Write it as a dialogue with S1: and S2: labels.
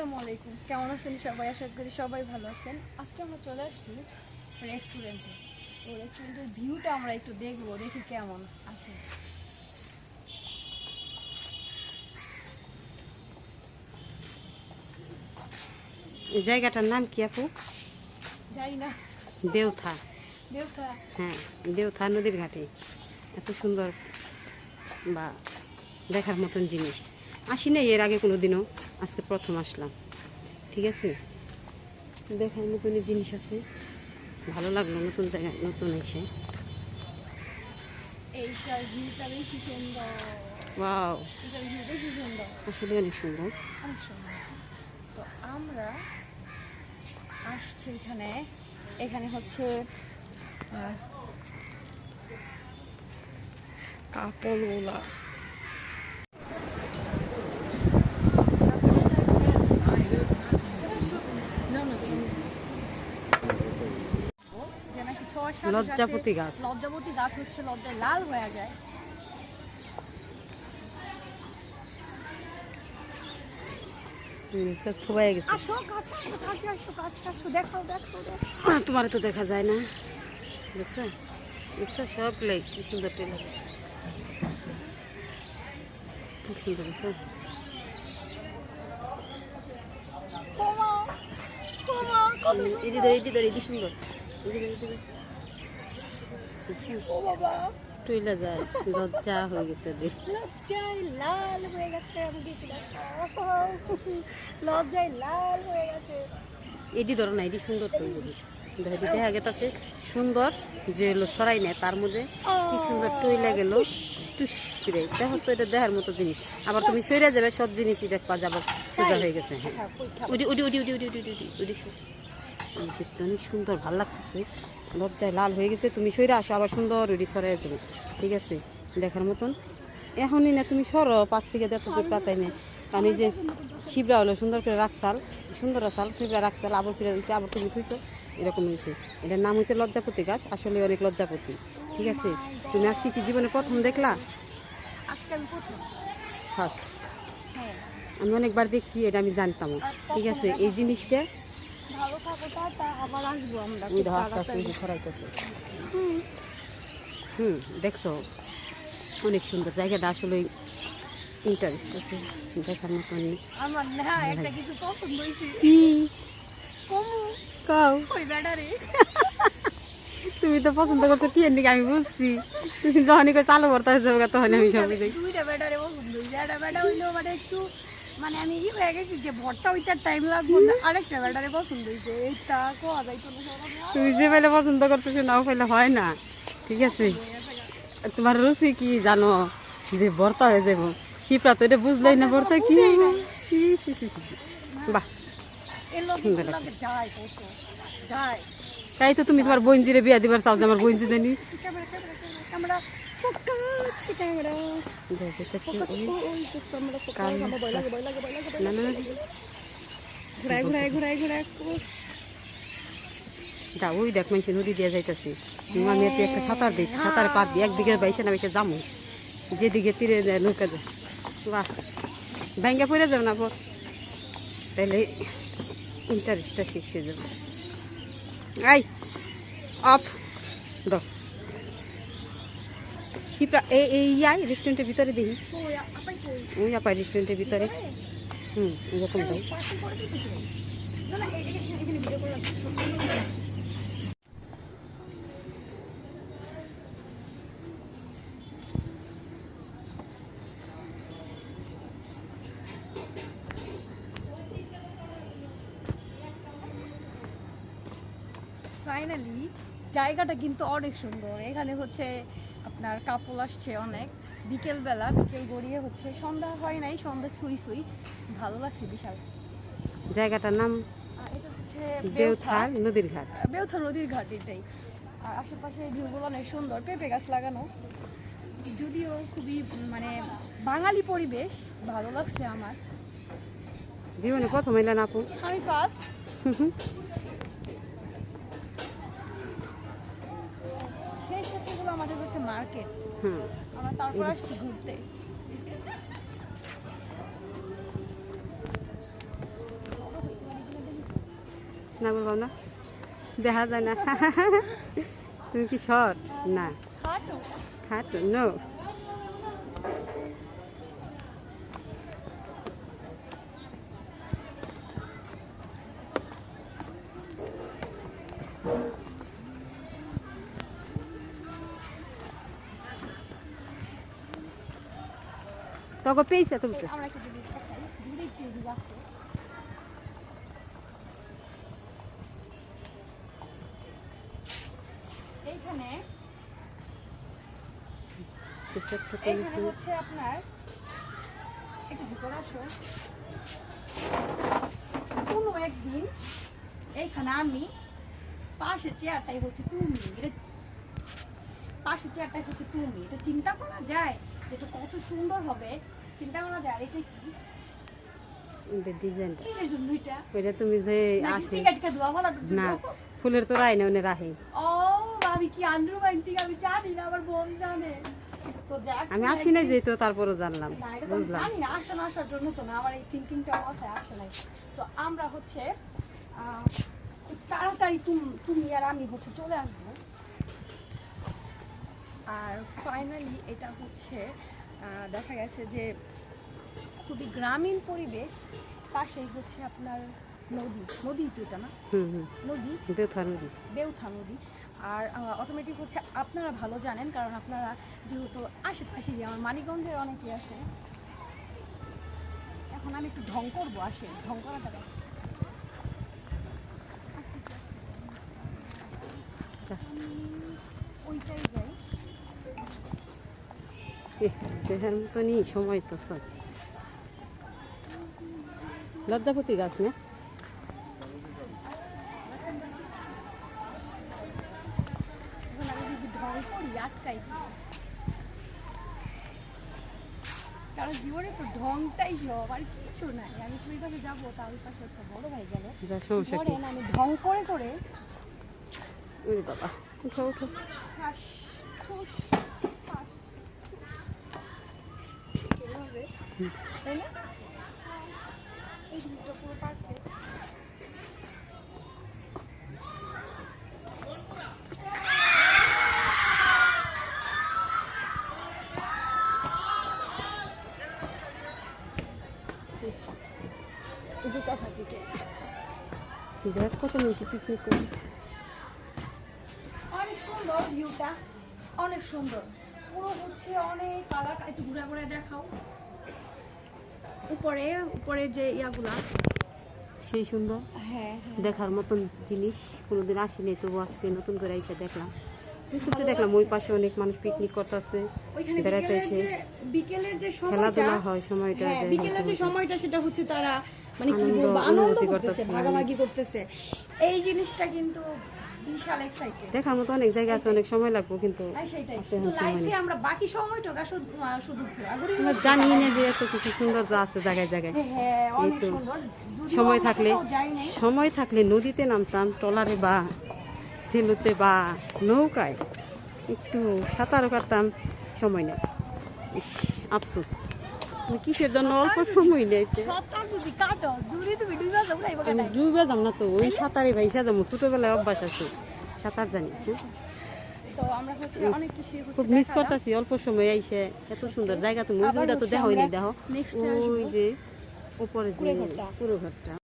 S1: আসসালামু আলাইকুম। কেমন আছেন সবাই? আশা করি সবাই ভালো আছেন। আজকে আমরা চলে আসছি রেস্টুরেন্টে তো রেস্টুরেন্টের ভিউটা আমরা একটু দেখব দেখি কেমন আসে
S2: এই জায়গাটার নাম কি আপু?
S1: যাই না।
S2: দেউথা
S1: দেউথা
S2: হ্যাঁ দেউথা নদীর ঘাটে। এত সুন্দর বা দেখার মতন জিনিস। আসি নাই এর আগে কোনো দিনও আজকে প্রথম আসলাম। ঠিক আছে? দেখার মতন জিনিস আছে। ভালো লাগল নতুন জায়গা নতুন এসে। আসলে অনেক সুন্দর।
S1: তো আমরা আসছি এখানে। এখানে হচ্ছে কাপড়গুলা যে নাকি ছোঁয়ার সাথে
S2: লজ্জাপতি গাছ।
S1: লজ্জাপতি গাছ হচ্ছে লজ্জায় লাল হয়ে যায়।
S2: তোমার তো দেখা যায় না। দেখছ? দেখছ? সব লাই কি সুন্দর টেলার কি সুন্দর দেখছ? এটি ধরে এটি ধরে এটি সুন্দর। এটি ধরে এটি ধরে
S1: ও বাবা
S2: টইলা যায় লজ্জা হয়ে গেছে
S1: লজ্জায় লাল হয়ে গেছে আমি লজ্জায় লাল হয়ে গেছে
S2: এটি ধরো না এটি সুন্দর তো এটি দেখো, এটি দেখা গেছে সুন্দর যে হলো সরাই নেয় তার মধ্যে কি সুন্দর টইলা গেল টুস করে দেখো তো এটা দেখার মতো জিনিস আবার তুমি সইরা যাবে সব জিনিসই দেখবা যাবে সোজা হয়ে গেছে হ্যাঁ
S1: আচ্ছা
S2: উডি উডি উডি উডি উডি উডি উডি উডি সর। অনেক সুন্দর ভালো লাগতেছে লজ্জায় লাল হয়ে গেছে। তুমি সইরা আসো আবার সুন্দর উডি সরাই যাবে। ঠিক আছে? দেখার মতন। এখনই না তুমি সরো পাশ থেকে দেখো তো তাতাই না কারণ এই যে শিবরা হলো সুন্দর করে রাখছাল সুন্দর আসাল শিবরা রাখছাল আবার ফিরে দিয়েছে আবার তুমি থুইছো এরকম হয়েছে এটার নাম হচ্ছে লজ্জাপতি গাছ আসলে অনেক লজ্জাপতি। ঠিক আছে? তুমি আজকে কি জীবনে প্রথম দেখলা? ফার্স্ট
S1: হ্যাঁ।
S2: আমি অনেকবার দেখছি এটা আমি জানতাম ঠিক আছে? এই জিনিসটা
S1: ভালো থাকো টাটা আবার আসব আমরা।
S2: ওই
S1: খুব
S2: আস্তে আস্তে
S1: তাড়াতাড়ি।
S2: হুম। দেখছ? অনেক সুন্দর জায়গাটা আসলে ইন্টারেস্ট আছে দেখার মতন
S1: আমার না একটা কিছু পছন্দ হয়েছে।
S2: কি?
S1: কমু।
S2: কাও। তুমি তো পছন্দ করছ কি এর আমি বুঝছি। তুমি যখনই করে চালু করতে হয়েছে তখন আমি সব বুঝি
S1: দুইটা ব্যাটারি পছন্দ হয়েছে। একটা ব্যাটা হইল মানে একটু মানে আমি ই হয়ে গেছি যে ভরটা ওইটার টাইম লাগবে আরেকটা ব্যাটারি পছন্দ হয়েছে এইটা কোয়া যাইতো
S2: তুমি যে পেলে পছন্দ করতেছো নাও পেলে হয় না। ঠিক আছে? তোমার রুচি কি জানো? যে ভর্তা হয়ে যাব শিপরা তো এটা বুঝলেই না ভর্তা কি। বাহ। তাই তো তুমি তোমার বোনজিরে বিয়া দিবার চাও যে আমার বোনজি দেনি দেখ একটা একদিকে বাইসে না বাইসে যামু। যেদিকে তীরে যায় নৌকা যায়। বাহ। পড়ে যাবে না পর তাহলে ইন্টারেস্টটা শেষ হয়ে যাবে। I of. দ হিপা এই ইয়াই রেস্টুরেন্টের ভিতরে দেখি।
S1: ওই আপাই
S2: রেস্টুরেন্টের ভিতরে। হুম, এরকম
S1: ফাইনালি জায়গাটা কিন্তু অনেক সুন্দর। এখানে হচ্ছে আপনার কাপল আসছে অনেক। বিকেলবেলা বিকেল গড়িয়ে হচ্ছে সন্ধ্যা হয় নাই সন্ধ্যা সুই সুই। ভালো লাগছে বিশাল।
S2: জায়গাটার নাম?
S1: এটা হচ্ছে
S2: নদীর ঘাট।
S1: নদীর ঘাট এটাই। আর আশেপাশে ভিউগুলো অনেক সুন্দর পেঁপে গাছ লাগানো। যদিও খুবই মানে বাঙালি পরিবেশ ভালো লাগছে আমার।
S2: জীবনে প্রথম এলেন আপু।
S1: আমি ফার্স্ট আমাদের হচ্ছে মার্কেট। আমরা তারপর আসছি ঘুরতে।
S2: না না। দেখা যায় না। তুমি কি শর্ট? না।
S1: খাটো
S2: খাটো নো
S1: একটু এদিকে আসো। এইখানে এইখানে হচ্ছে আপনার একটু ভিতরে আসো। কোনো একদিন এইখানে আমি পাশে চেয়ারটাই হচ্ছে তুমি এটা পাশে চেয়ারটাই হচ্ছে তুমি। এটা চিন্তা করা যায় যে এটা কত সুন্দর হবে। চিন্তা করা যায় এটা কি?
S2: ডিজাইনটা
S1: কিসের জন্য এটা?
S2: ওইটা তুমি যে আসে
S1: সিগারেট খেয়ে ধোয়া ফেলার জন্য?
S2: না ফুলের তো রায় না ওনে রাহে।
S1: ও ভাবি কি আন্ডারমাইন্টিং আমি জানি না আমার বোন জানে।
S2: আমি আসি নাই যেহেতু তারপরও জানলাম
S1: না এটা তো আমি
S2: বুঝলাম।
S1: জানি না আসা না আসার জন্য তো না আমার এই থিঙ্কিংটা মাথায় আসে নাই। তো আমরা হচ্ছে তাড়াতাড়ি তুম- তুমি আর আমি হচ্ছে চলে আসব। আর ফাইনালি এটা হচ্ছে দেখা গেছে যে খুবই গ্রামীণ পরিবেশ পাশেই হচ্ছে আপনার নদী। নদী তো এটা না?
S2: হুম হুম।
S1: নদী?
S2: বেথা নদী।
S1: বেউথা নদী। আর অটোমেটিক হচ্ছে আপনারা ভালো জানেন কারণ আপনারা যেহেতু আশেপাশে যে আমার মানিকগঞ্জের অনেকেই আছে। এখন আমি একটু ঢং করব আসে। ঢং করা যাবে ওইটাই যাই।
S2: মতনই সময় তো সব। লজ্জাপতি গাছ না।
S1: কারণ জীবনে তো ঢংটাই সব আর কিছু নাই। আমি তুই পাশে যাব তা ওই পাশে একটা বড় ভাই গেল। ধরেন আমি ঢং করে করে
S2: বাবা উঠো উঠো।
S1: ঠাস ঠুস ঠাস এভাবে, তাই এই জিনিসটা পুরো পারফেক্ট
S2: দেখ কত মিশি পিকনিক করি
S1: অনেক সুন্দর ভিউটা অনেক সুন্দর। পুরো হচ্ছে অনেক কালারটা একটু ঘুরে ঘুরে দেখাও। উপরে উপরে যে ইয়াগুলা।
S2: সেই সুন্দর।
S1: হ্যাঁ হ্যাঁ।
S2: দেখার মতন জিনিস কোনোদিন আসেনি তবু আজকে নতুন করে এসে দেখলাম। দেখলাম ওই পাশে অনেক মানুষ পিকনিক করতেছে
S1: ওইখানে
S2: বেড়াতে
S1: বিকেলের
S2: এসে।
S1: যে বিকেলের যে সময়টা
S2: খেলাধুলা হয় সময়টা
S1: হ্যাঁ বিকেলের যে
S2: সময়টা।
S1: সেটা হচ্ছে তারা মানে কি বলব আনন্দ করতেছে, ভাগাভাগি করতেছে। এই জিনিসটা কিন্তু বিশাল এক্সাইটেড
S2: দেখার মতো অনেক জায়গা আছে অনেক সময় লাগবে কিন্তু
S1: সেটাই। তো লাইফে আমরা বাকি সময়টা শুধু শুধু ঘোরাঘুরি
S2: জানি না যে এত কিছু সৌন্দর্য আছে জায়গায় জায়গায়।
S1: হ্যাঁ অনেক সুন্দর।
S2: সময় থাকলে সময় থাকলে নদীতে নামতাম ট্রলারে বা সেলুতে বা নৌকায় একটু সাঁতারও কাটতাম সময় নেই। আফসোস। কিসের জন্য অল্প সময় নেই
S1: ডুবে
S2: যাম না তো ওই সাঁতারে ভাইসা যাব ছোটবেলায় অভ্যাস আছে। সাঁতার জানি হ্যাঁ? খুব মিস করতেছি অল্প সময় আইসে এত সুন্দর জায়গা তুমি ওই তো দেখো। দেখো ওই যে উপরে। পুরো ঘরটা